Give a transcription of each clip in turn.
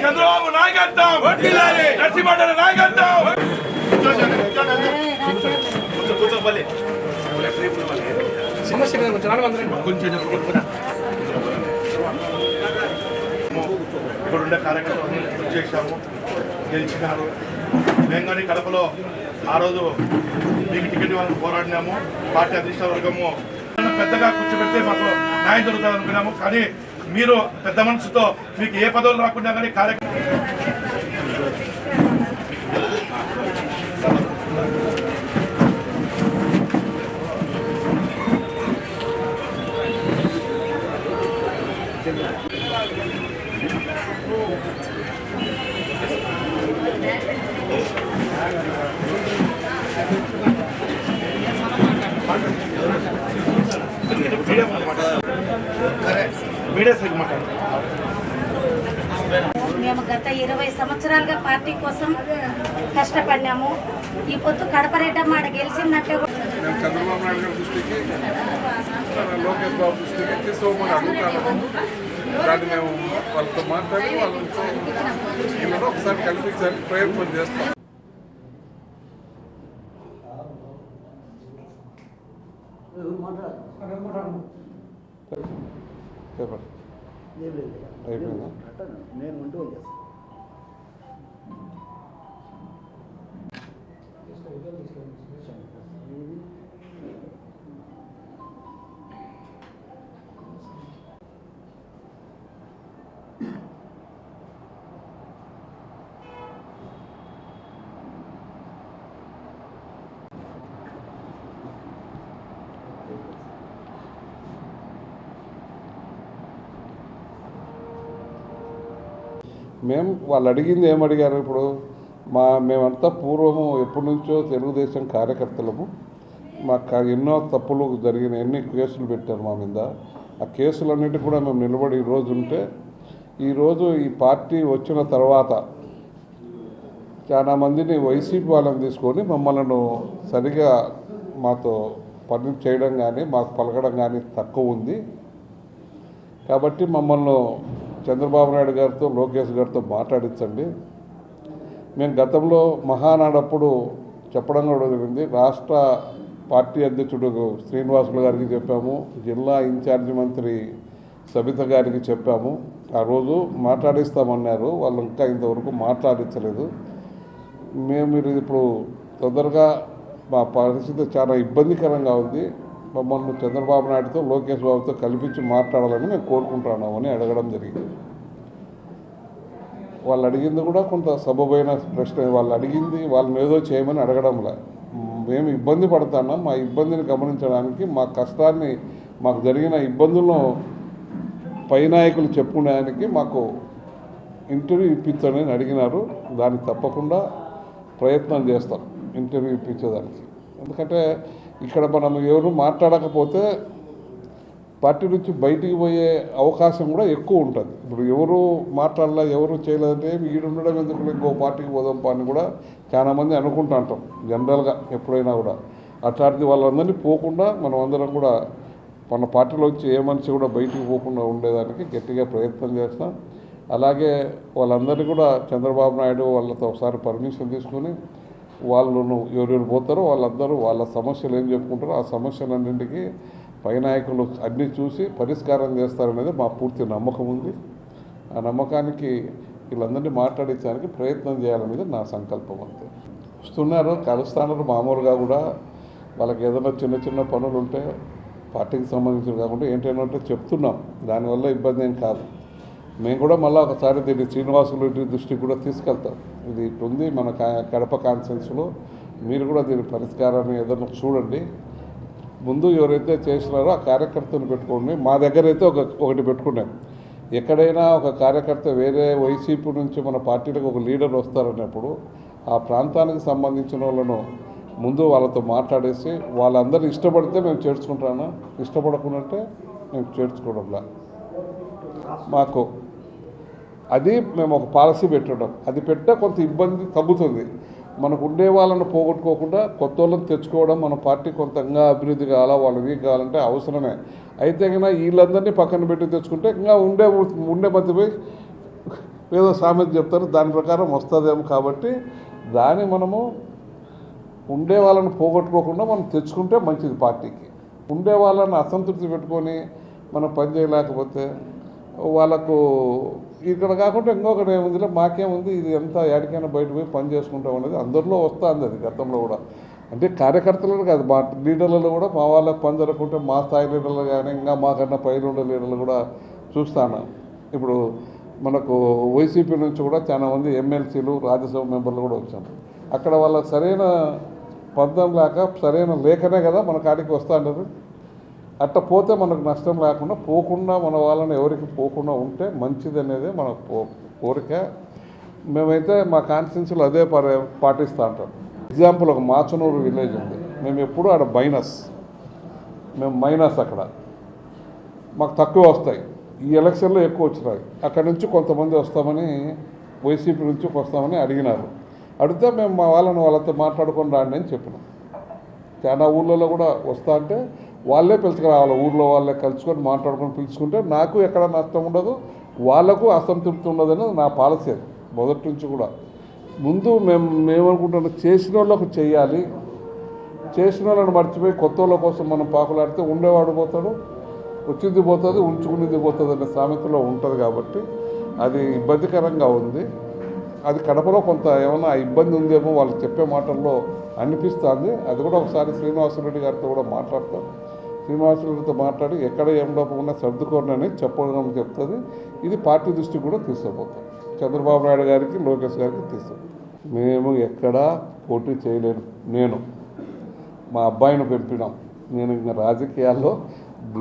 చంద్రబాబు నాయకత్వం నరసింహ నాయకత్వం కొంచెం ఇక్కడుండే కార్యకర్తలు కృషి చేశాము గెలిచినారు మేము కానీ కడపలో ఆ రోజు మీకు టికెట్ ఇవ్వాలని పోరాడినాము పార్టీ అధిష్ట వర్గము పెద్దగా కూర్చోబెడితే మాకు న్యాయం దొరుకుతుంది అనుకున్నాము కానీ మీరు పెద్ద మనసుతో మీకు ఏ పదవులు రాకుండా కానీ కార్యక్రమం మీడియా మేము గత ఇరవై సంవత్సరాలుగా పార్టీ కోసం కష్టపడినాము. ఈ పొత్తు కడపరెడ్డమ్మ ఆడ గెలిచిందంటే చంద్రబాబు నాయుడు గారి దృష్టికి లోకేష్ బాబు దృష్టికి తీసుకోమని దాన్ని మేము వాళ్ళతో మాట్లాడి వాళ్ళతో ఒకసారి కల్పించడానికి ప్రయత్నం చేస్తాం. అయిపోయిందా? మేము వాళ్ళు అడిగింది ఏం అడిగారు ఇప్పుడు? మా మేమంతా పూర్వము ఎప్పటి నుంచో తెలుగుదేశం కార్యకర్తలము. మాకు ఎన్నో తప్పులు జరిగిన ఎన్ని కేసులు పెట్టారు మా మీద. ఆ కేసులన్నిటి కూడా మేము నిలబడి ఈరోజు ఉంటే ఈరోజు ఈ పార్టీ వచ్చిన తర్వాత చాలా మందిని వైసీపీ వాళ్ళని తీసుకొని మమ్మల్ని సరిగా మాతో పని చేయడం కానీ మాకు పలకడం కానీ తక్కువ ఉంది. కాబట్టి మమ్మల్ని చంద్రబాబు నాయుడు గారితో లోకేష్ గారితో మాట్లాడించండి. మేము గతంలో మహానాడప్పుడు చెప్పడం కూడా జరిగింది. రాష్ట్ర పార్టీ అధ్యక్షుడు శ్రీనివాసులు గారికి చెప్పాము. జిల్లా ఇన్ఛార్జి మంత్రి సబిత గారికి చెప్పాము. ఆ రోజు మాట్లాడిస్తామన్నారు. వాళ్ళు ఇంకా ఇంతవరకు మాట్లాడించలేదు. మేము మీరు ఇప్పుడు తొందరగా మా పరిస్థితి చాలా ఇబ్బందికరంగా ఉంది. మమ్మల్ని చంద్రబాబు నాయుడుతో లోకేష్ బాబుతో కల్పించి మాట్లాడాలని మేము కోరుకుంటున్నామని అడగడం జరిగింది. వాళ్ళు అడిగింది కూడా కొంత సబబైన ప్రశ్న. వాళ్ళు అడిగింది వాళ్ళని ఏదో చేయమని అడగడంలా. మేము ఇబ్బంది పడుతున్నాం. మా ఇబ్బందిని గమనించడానికి మా కష్టాన్ని మాకు జరిగిన ఇబ్బందులను పై నాయకులు చెప్పుకోవడానికి మాకు ఇంటర్వ్యూ ఇప్పించండి అడిగినారు. దానికి తప్పకుండా ప్రయత్నం చేస్తాం ఇంటర్వ్యూ ఇప్పించేదానికి. ఎందుకంటే ఇక్కడ మనం ఎవరు మాట్లాడకపోతే పార్టీ నుంచి బయటికి పోయే అవకాశం కూడా ఎక్కువ ఉంటుంది. ఇప్పుడు ఎవరు మాట్లాడాల ఎవరు చేయలేదంటే వీడు ఉండడం ఎందుకు? ఇంకో పార్టీకి పోదాం పని కూడా చాలామంది అనుకుంటా ఉంటాం జనరల్గా ఎప్పుడైనా కూడా. అట్లాంటి వాళ్ళందరినీ పోకుండా మనం అందరం కూడా మన పార్టీలోంచి ఏ మనిషి కూడా బయటికి పోకుండా ఉండేదానికి గట్టిగా ప్రయత్నం చేస్తాం. అలాగే వాళ్ళందరినీ కూడా చంద్రబాబు నాయుడు వాళ్ళతో ఒకసారి పర్మిషన్ తీసుకొని వాళ్ళను ఎవరెవరు పోతారో వాళ్ళందరూ వాళ్ళ సమస్యలు ఏం చెప్పుకుంటారో ఆ సమస్యలన్నింటికి పై నాయకులు అన్నీ చూసి పరిష్కారం చేస్తారనేది మా పూర్తి నమ్మకం ఉంది. ఆ నమ్మకానికి వీళ్ళందరినీ మాట్లాడించడానికి ప్రయత్నం చేయాలనేది నా సంకల్పం అంతే. వస్తున్నారు కలుస్తున్నారు మామూలుగా కూడా. వాళ్ళకి ఏదైనా చిన్న చిన్న పనులు ఉంటే పార్టీకి సంబంధించిన కాకుండా ఏంటంటే చెప్తున్నాం. దానివల్ల ఇబ్బంది ఏం కాదు. మేము కూడా మళ్ళీ ఒకసారి దీన్ని శ్రీనివాసులు దృష్టికి కూడా తీసుకెళ్తాం. ఇది ఉంది మన కడప కాన్సెన్స్లో. మీరు కూడా దీని పరిష్కారాన్ని ఏదైనా చూడండి. ముందు ఎవరైతే చేసినారో ఆ కార్యకర్తను పెట్టుకోండి. మా దగ్గర అయితే ఒక ఒకటి పెట్టుకున్నాం. ఎక్కడైనా ఒక కార్యకర్త వేరే వైసీపీ నుంచి మన పార్టీలకు ఒక లీడర్ వస్తారన్నప్పుడు ఆ ప్రాంతానికి సంబంధించిన వాళ్ళను ముందు వాళ్ళతో మాట్లాడేసి వాళ్ళందరూ ఇష్టపడితే మేము చేర్చుకుంటాను ఇష్టపడకుండా మేము చేర్చుకోవడంలా. మాకు అది మేము ఒక పాలసీ పెట్టడం. అది పెట్టా కొంత ఇబ్బంది తగ్గుతుంది. మనకు ఉండే వాళ్ళని పోగొట్టుకోకుండా కొత్త వాళ్ళని తెచ్చుకోవడం మన పార్టీ కొంతంగా అభివృద్ధి కావాలా వాళ్ళకి కావాలంటే అవసరమే. అయితే కన్నా వీళ్ళందరినీ పక్కన పెట్టి తెచ్చుకుంటే ఇంకా ఉండే ఉండే మధ్య ఏదో సామెత చెప్తారు. దాని ప్రకారం వస్తుందేమో కాబట్టి దాన్ని మనము ఉండే వాళ్ళని పోగొట్టుకోకుండా మనం తెచ్చుకుంటే మంచిది పార్టీకి. ఉండే వాళ్ళని అసంతృప్తి పెట్టుకొని మనం పని చేయలేకపోతే వాళ్ళకు ఇక్కడ కాకుండా ఇంకొకటి ఏముందిలే మాకేముంది ఇది ఎంత ఏడికైనా బయట పోయి పని చేసుకుంటాం అనేది అందరిలో వస్తుంది అది గతంలో కూడా. అంటే కార్యకర్తలను కాదు మా లీడర్లలో కూడా మా వాళ్ళకి పని జరగకుంటే మా స్థాయి లీడర్లు కానీ ఇంకా మాకన్నా పైన ఉండే లీడర్లు కూడా చూస్తాను. ఇప్పుడు మనకు వైసీపీ నుంచి కూడా చాలా మంది ఎమ్మెల్సీలు రాజ్యసభ మెంబర్లు కూడా వచ్చారు. అక్కడ వాళ్ళ సరైన పందం లేక సరైన లేఖనే కదా మన కాడికి వస్తా అంటారు. అట్ట పోతే మనకు నష్టం లేకుండా పోకుండా మన వాళ్ళని ఎవరికి పోకుండా ఉంటే మంచిది అనేది మన కో- కోరిక. మేమైతే మా కాన్స్టిట్యున్సీలో అదే పాటిస్తూ ఉంటాం ఎగ్జాంపుల్ ఒక మాచనూరు విలేజ్ ఉంది. మేము ఎప్పుడూ ఆడ మైనస్. మేము మైనస్ అక్కడ. మాకు తక్కువ వస్తాయి. ఈ ఎలక్షన్లో ఎక్కువ వచ్చినాయి. అక్కడ నుంచి కొంతమంది వస్తామని వైసీపీ నుంచి వస్తామని అడిగినారు. అడిగితే మేము మా వాళ్ళని వాళ్ళతో మాట్లాడుకొని రాండి అని చెప్పినాం. చాలా ఊళ్ళలో కూడా వస్తా అంటే వాళ్ళే పిలుచుకురావాలి ఊర్లో వాళ్ళే కలుసుకొని మాట్లాడుకొని పిలుచుకుంటే నాకు ఎక్కడ నష్టం ఉండదు. వాళ్ళకు అసంతృప్తి ఉండదని నా పాలసీ మొదటి నుంచి కూడా. ముందు మేము మేమనుకుంటున్నాం చేసిన వాళ్ళకు చేయాలి. చేసిన వాళ్ళని మర్చిపోయి కొత్త వాళ్ళ కోసం మనం పాకులాడితే ఉండేవాడు పోతాడు వచ్చింది పోతుంది ఉంచుకునేది పోతుంది అనే సామెతలో ఉంటుంది కాబట్టి అది ఇబ్బందికరంగా ఉంది. అది కడపలో కొంత ఏమైనా ఇబ్బంది ఉందేమో వాళ్ళు చెప్పే మాటల్లో అనిపిస్తుంది. అది కూడా ఒకసారి శ్రీనివాసరెడ్డి గారితో కూడా మాట్లాడతారు శ్రీనివాసులతో మాట్లాడి ఎక్కడ ఏం లోపం ఉన్నా సర్దుకోండి చెప్పడం చెప్తుంది. ఇది పార్టీ దృష్టి కూడా తీసుకుపోతాం చంద్రబాబు నాయుడు గారికి లోకేష్ గారికి తీసుకు మేము ఎక్కడా పోటీ చేయలేను. నేను మా అబ్బాయిని పెంపినాం. నేను ఇంకా రాజకీయాల్లో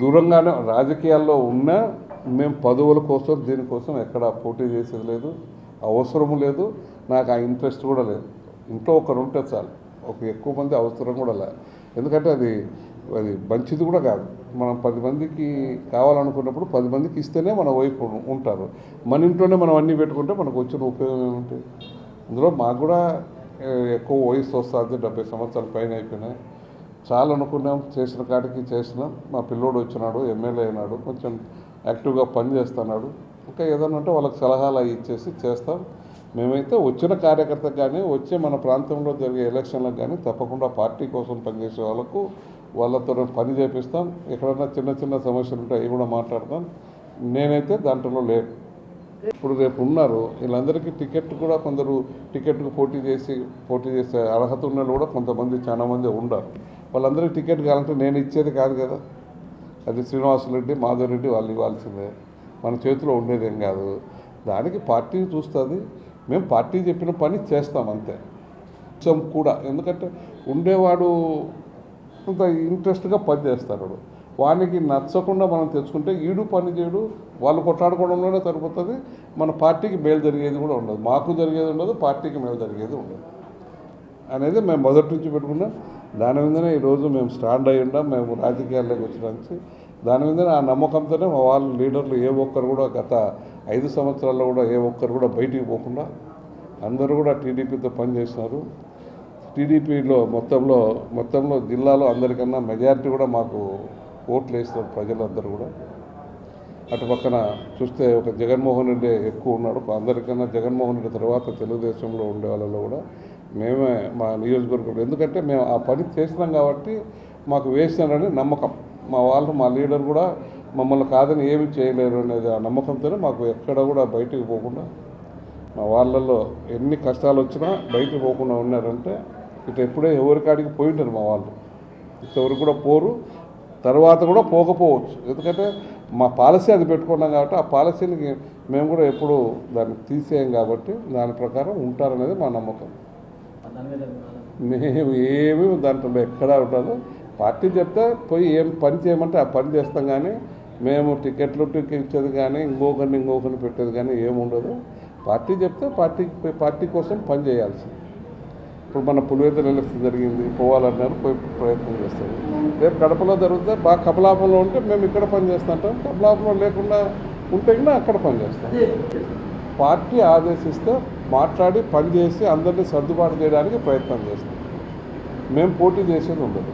దూరంగానే రాజకీయాల్లో ఉన్నా మేము పదవుల కోసం దీనికోసం ఎక్కడ పోటీ చేసేది లేదు. అవసరము లేదు. నాకు ఆ ఇంట్రెస్ట్ కూడా లేదు. ఇంట్లో ఒకరు ఉంటే చాలు. ఒక ఎక్కువ మంది అవసరం కూడా లేదు. ఎందుకంటే అది అది మంచిది కూడా కాదు. మనం పది మందికి కావాలనుకున్నప్పుడు పది మందికి ఇస్తేనే మన వైపు ఉంటారు. మన ఇంట్లోనే మనం అన్నీ పెట్టుకుంటే మనకు వచ్చిన ఉపయోగం ఏముంటుంది అందులో మాకు కూడా ఎక్కువ వయసు వస్తుంది డెబ్బై సంవత్సరాల పైన అయిపోయినాయి. చాలా అనుకున్నాం చేసిన కాడికి చేసినాం. మా పిల్లోడు వచ్చినాడు ఎమ్మెల్యే అయినాడు కొంచెం యాక్టివ్గా పని చేస్తున్నాడు. ఇంకా ఏదన్నా ఉంటే వాళ్ళకి సలహాలు అవి ఇచ్చేసి చేస్తాం. మేమైతే వచ్చిన కార్యకర్త కానీ వచ్చే మన ప్రాంతంలో జరిగే ఎలక్షన్లకు కానీ తప్పకుండా పార్టీ కోసం పనిచేసే వాళ్ళకు వాళ్ళతో పని చేపిస్తాం. ఎక్కడన్నా చిన్న చిన్న సమస్యలు ఉంటాయి అవి కూడా మాట్లాడతాం. నేనైతే దాంట్లో లేను ఇప్పుడు రేపు ఉన్నారు. వీళ్ళందరికీ టికెట్ కూడా కొందరు టికెట్కు పోటీ చేసి పోటీ చేసే అర్హత ఉన్న కూడా కొంతమంది చాలా మంది ఉండరు వాళ్ళందరికీ టికెట్ కావాలంటే నేను ఇచ్చేది కాదు కదా. అది శ్రీనివాసరెడ్డి మాధవరెడ్డి వాళ్ళు ఇవ్వాల్సిందే. మన చేతిలో ఉండేదేం కాదు. దానికి పార్టీ చూస్తుంది. మేము పార్టీ చెప్పిన పని చేస్తాం అంతే. కొంచెం కూడా. ఎందుకంటే ఉండేవాడు కొంత ఇంట్రెస్ట్గా పని చేస్తాడు వానికి నచ్చకుండా మనం తెచ్చుకుంటే ఈడు పని చేయడు వాళ్ళు కొట్లాడుకోవడంలోనే సరిపోతుంది. మన పార్టీకి మేలు జరిగేది కూడా ఉండదు. మాకు జరిగేది ఉండదు పార్టీకి మేలు జరిగేది ఉండదు. అనేది మేము మొదటి నుంచి పెట్టుకున్నాం. దాని మీదనే ఈరోజు మేము స్టాండ్ అయ్యి ఉన్నాం మేము రాజకీయాల్లోకి వచ్చినానికి దాని మీదనే ఆ నమ్మకంతోనే మా వాళ్ళ లీడర్లు ఏ ఒక్కరు కూడా గత ఐదు సంవత్సరాల్లో కూడా ఏ ఒక్కరు కూడా బయటికి పోకుండా అందరూ కూడా టీడీపీతో పనిచేసినారు. టీడీపీలో మొత్తంలో మొత్తంలో జిల్లాలో అందరికన్నా మెజారిటీ కూడా మాకు ఓట్లు వేస్తారు ప్రజలందరూ కూడా. అటు పక్కన చూస్తే ఒక జగన్మోహన్ రెడ్డి ఎక్కువ ఉన్నాడు. అందరికన్నా జగన్మోహన్ రెడ్డి తర్వాత తెలుగుదేశంలో ఉండే వాళ్ళలో కూడా మేమే మా నియోజకవర్గంలో. ఎందుకంటే మేము ఆ పని చేసినాం కాబట్టి మాకు వేసినారని నమ్మకం. మా వాళ్ళు మా లీడర్ కూడా మమ్మల్ని కాదని ఏమి చేయలేరు అనేది ఆ నమ్మకంతోనే మాకు ఎక్కడ కూడా బయటికి పోకుండా మా వాళ్ళల్లో ఎన్ని కష్టాలు వచ్చినా బయటికి పోకుండా ఉన్నారంటే ఇటు ఎప్పుడే ఎవరికాడికి పోయింటారు మా వాళ్ళు. ఎవరు కూడా పోరు. తర్వాత కూడా పోకపోవచ్చు. ఎందుకంటే మా పాలసీ అది పెట్టుకున్నాం కాబట్టి ఆ పాలసీని మేము కూడా ఎప్పుడు దాన్ని తీసేయం కాబట్టి దాని ప్రకారం ఉంటారనేది మా నమ్మకం. మేము ఏమి దాంట్లో ఎక్కడా ఉండదు. పార్టీ చెప్తే పోయి ఏం పని చేయమంటే ఆ పని చేస్తాం కానీ మేము టికెట్లు ఇచ్చేది కానీ ఇంకొకరిని ఇంకొకరిని పెట్టేది కానీ ఏముండదు పార్టీ చెప్తే పార్టీ పార్టీ కోసం పని చేయాల్సింది. ఇప్పుడు మన పులివెందుల ఎలక్షన్ జరిగింది పోవాలన్నారు పోయి ప్రయత్నం చేస్తారు. రేపు కడపలో జరిగితే బాగా కమలాపంలో ఉంటే మేము ఇక్కడ పని చేస్తుంటాం. కమలాపంలో లేకుండా ఉంటే కూడా అక్కడ పని చేస్తాం. పార్టీ ఆదేశిస్తే మాట్లాడి పని చేసి అందరినీ సర్దుబాటు చేయడానికి ప్రయత్నం చేస్తాం. మేము పోటీ చేసేది ఉండదు.